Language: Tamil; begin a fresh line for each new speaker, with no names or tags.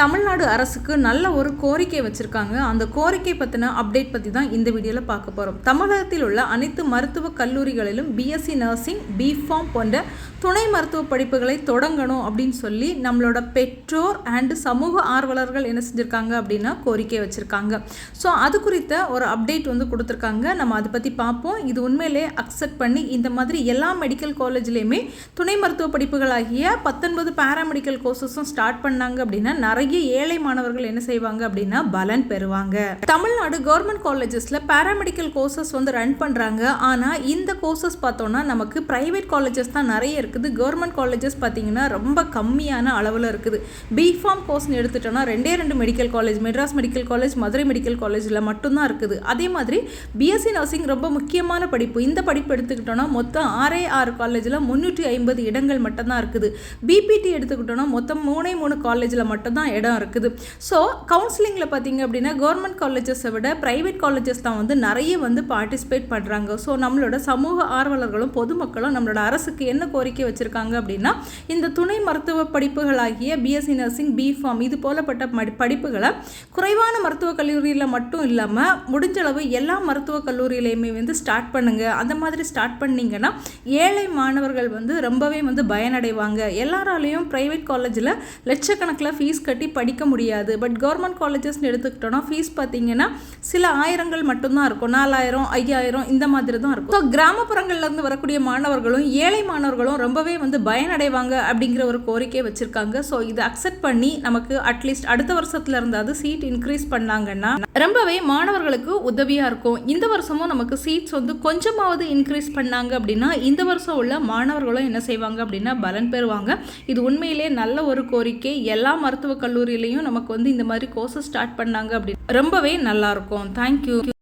தமிழ்நாடு அரசுக்கு நல்ல ஒரு கோரிக்கை வச்சுருக்காங்க. அந்த கோரிக்கை பற்றின அப்டேட் பற்றி தான் இந்த வீடியோவில் பார்க்க போகிறோம் தமிழகத்தில் உள்ள அனைத்து மருத்துவக் கல்லூரிகளிலும் பிஎஸ்சி நர்சிங் பிஃபார்ம் போன்ற துணை மருத்துவ படிப்புகளை தொடங்கணும் அப்படின்னு சொல்லி நம்மளோட பெற்றோர் அண்டு சமூக ஆர்வலர்கள் என்ன செஞ்சுருக்காங்க அப்படின்னா கோரிக்கை வச்சுருக்காங்க. ஸோ அது குறித்த ஒரு அப்டேட் வந்து கொடுத்துருக்காங்க. நம்ம அதை பற்றி பார்ப்போம். இது உண்மையிலே அக்செப்ட் பண்ணி இந்த மாதிரி எல்லா மெடிக்கல் காலேஜ்லேயுமே துணை மருத்துவ படிப்புகளாகிய பத்தொன்பது பேராமெடிக்கல் கோர்சஸும் ஸ்டார்ட் பண்ணாங்க அப்படின்னா நிறைய ஏழை மாணவர்கள் என்ன செய்வாங்க அப்படின்னா பலன் பெறுவாங்க. தமிழ்நாடு கவர்மெண்ட் காலேஜஸில் பேராமெடிக்கல் கோர்சஸ் வந்து ரன் பண்ணுறாங்க ஆனால் இந்த கோர்சஸ் பார்த்தோன்னா நமக்கு ப்ரைவேட் காலேஜஸ் தான் நிறைய இருக்குது. கவர்மெண்ட் காலேஜஸ் பார்த்தீங்கன்னா ரொம்ப கம்மியான அளவில் இருக்குது. பிஃபார்ம் கோர்ஸ்னு எடுத்துட்டோம்னா ரெண்டே ரெண்டு medical college Madras medical college Madurai medical காலேஜில் மட்டும்தான் இருக்குது. அதே மாதிரி பிஎஸ்சி நர்சிங் ரொம்ப முக்கியமான படிப்பு. இந்த படிப்பு எடுத்துக்கிட்டோன்னா மொத்தம் ஆறே ஆறு காலேஜில் முந்நூற்றி ஐம்பது இடங்கள் மட்டும்தான் இருக்குது. பிபிடி எடுத்துக்கிட்டோன்னா மொத்தம் மூணே மூணு காலேஜில் மட்டும்தான் இடம் இருக்குது. ஸோ கவுன்சிலிங்கில் பார்த்தீங்க அப்படின்னா கவர்மெண்ட் காலேஜஸை விட ப்ரைவேட் காலேஜஸ் தான் வந்து நிறைய வந்து பார்ட்டிசிபேட் பண்ணுறாங்க ஸோ நம்மளோட சமூக ஆர்வலர்களும் பொதுமக்களும் நம்மளோட அரசுக்கு என்ன கோரிக்கை வச்சுருக்காங்க அப்படின்னா இந்த துணை மருத்துவ படிப்புகளாகிய பிஎஸ்சி நர்சிங் பிஃபார்ம் இது போலப்பட்ட மடி படிப்புகளை குறைவான மருத்துவக் கல்லூரியில் மட்டும் இல்லாமல் முடிஞ்சளவு எல்லா மருத்துவக் கல்லூரியிலையுமே வந்து ஸ்டார்ட் பண்ணுங்கள் அந்த மாதிரி ஸ்டார்ட் பண்ணீங்கன்னா ஏழை மாணவர்கள் வந்து ரொம்பவே வந்து பயனடைவாங்க. எல்லாராலையும் ப்ரைவேட் காலேஜில் லட்சக்கணக்கில் ஃபீஸ் கட்டி படிக்க முடியாது. பட் கவர்மெண்ட் காலேஜஸ்னு எடுத்துக்கிட்டோன்னா ஃபீஸ் பார்த்தீங்கன்னா சில ஆயிரங்கள் மட்டும்தான் இருக்கும். நாலாயிரம் ஐயாயிரம் இந்த மாதிரி தான் இருக்கும் ஸோ கிராமப்புறங்கள்லேருந்து வரக்கூடிய மாணவர்களும் ஏழை மாணவர்களும் ரொம்பவே வந்து பயனடைவாங்க அப்படிங்கிற ஒரு கோரிக்கை வச்சுருக்காங்க. ஸோ இதை அக்செப்ட் பண்ணி நமக்கு அட்லீஸ்ட் அடுத்த வருஷத்துல இருந்தாவது சீட் இன்க்ரீஸ் பண்ணாங்கன்னா ரொம்பவே மாணவர்களுக்கு உதவியாக இருக்கும். இந்த வருஷமும் நமக்கு சீட்ஸ் வந்து கொஞ்சமாவது இன்க்ரீஸ் பண்ணாங்க அப்படின்னா இந்த வருஷம் உள்ள மாணவர்களும் என்ன செய்வாங்க அப்படின்னா பலன் பெறுவாங்க. இது உண்மையிலே நல்ல ஒரு கோரிக்கை. எல்லா மருத்துவக் கல்லூரியிலையும் நமக்கு வந்து இந்த மாதிரி கோர்ஸஸ் ஸ்டார்ட் பண்ணாங்க அப்படின்னு ரொம்பவே நல்லாயிருக்கும் நல்லா இருக்கும் தேங்க்யூ